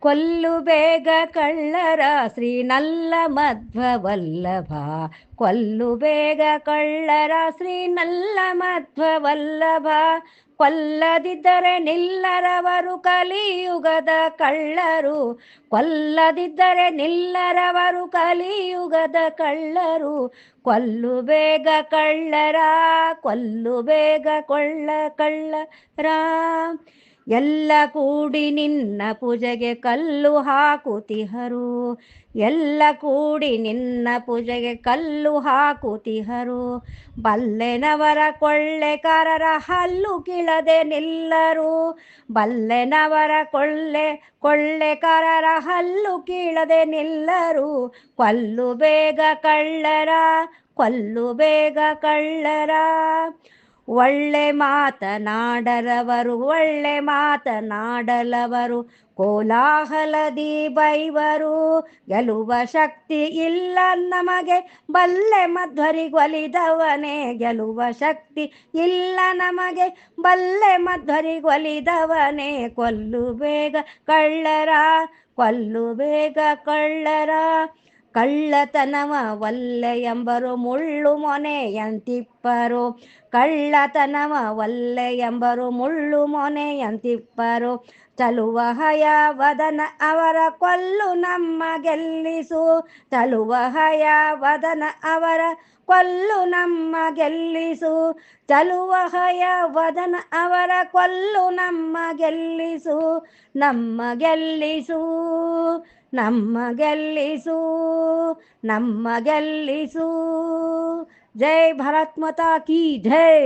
ಕೊಲ್ಲು ಬೇಗ ಕಳ್ಳರ ಶ್ರೀ ನಲ್ಲ ಮಧ್ವ ವಲ್ಲಭ ಕೊಲ್ಲು ಬೇಗ ಕಳ್ಳರ ಶ್ರೀ ನಲ್ಲ ಮಧ್ವ ವಲ್ಲಭ ಕೊಲ್ಲದಿದ್ದರೆ ನಿಲ್ಲರವರು ಕಲಿಯುಗದ ಕಳ್ಳರು. ಕೊಲ್ಲದಿದ್ದರೆ ನಿಲ್ಲರವರು ಕಲಿಯುಗದ ಕಳ್ಳರು. ಕೊಲ್ಲು ಬೇಗ ಕಳ್ಳರ, ಕೊಲ್ಲು ಬೇಗ ಕೊಳ್ಳ, ಕಳ್ಳರ. ಎಲ್ಲ ಕೂಡಿ ನಿನ್ನ ಪೂಜೆಗೆ ಕಲ್ಲು ಹಾಕುತಿಹರು. ಎಲ್ಲ ಕೂಡಿ ನಿನ್ನ ಪೂಜೆಗೆ ಕಲ್ಲು ಹಾಕುತಿಹರು. ಬಲ್ಲೆನವರ ಕೊಳ್ಳೆಕಾರರ ಹಲ್ಲು ಕೀಳದೆ ನಿಲ್ಲರು. ಬಲ್ಲೆನವರ ಕೊಳ್ಳೆ ಕೊಳ್ಳೆಕಾರರ ಹಲ್ಲು ಕೀಳದೆ ನಿಲ್ಲರು. ಕಲ್ಲು ಬೇಗ ಕಳ್ಳರ, ಕಲ್ಲು ಬೇಗ ಕಳ್ಳರ. ಒಳ್ಳೆ ಮಾತನಾಡಲವರು ಒಳ್ಳೆ ಮಾತನಾಡಲವರು. ಕೋಲಾಹಲದಿ ಬೈವರು, ಗೆಲುವ ಶಕ್ತಿ ಇಲ್ಲ ನಮಗೆ. ಬಲ್ಲೆ ಮಧ್ವರಿಗೊಲಿದವನೇ ಗೆಲುವ ಶಕ್ತಿ ಇಲ್ಲ ನಮಗೆ. ಬಲ್ಲೆ ಮಧ್ವರಿಗೊಲಿದವನೇ ಕೊಲ್ಲು ಬೇಗ ಕಳ್ಳರ, ಕೊಲ್ಲು ಬೇಗ ಕಳ್ಳರ. ಕಳ್ಳತನವ ಒಲ್ಲೆ ಎಂಬರು ಮುಳ್ಳು ಮೊನೆಯಂತಿಪ್ಪರು ಕಳ್ಳತನವ ಒಲ್ಲೆ ಎಂಬರು ಮುಳ್ಳು ಮೊನೆಯಂತಿಪ್ಪರು ಚಲುವ ಹಯ ವದನ ಅವರ ಕೊಲ್ಲು ನಮ್ಮ ಗೆಲ್ಲಿಸು. ಚಲುವ ಹಯ ವದನ ಅವರ ಕೊಲ್ಲು ನಮ್ಮ ಗೆಲ್ಲಿಸು. ಚಲುವ ಹಯ ವದನ ಅವರ ಕೊಲ್ಲು ನಮ್ಮ ಗೆಲ್ಲಿಸು. ನಮ್ಮ ಗೆಲ್ಲಿಸು. ನಮ್ಮ ಗೆಲ್ಲಿಸು ನಮ್ಮ ಗೆಲ್ಲಿಸು ಜೈ ಭಾರತ್ ಮಾತಾ ಕಿ ಜೈ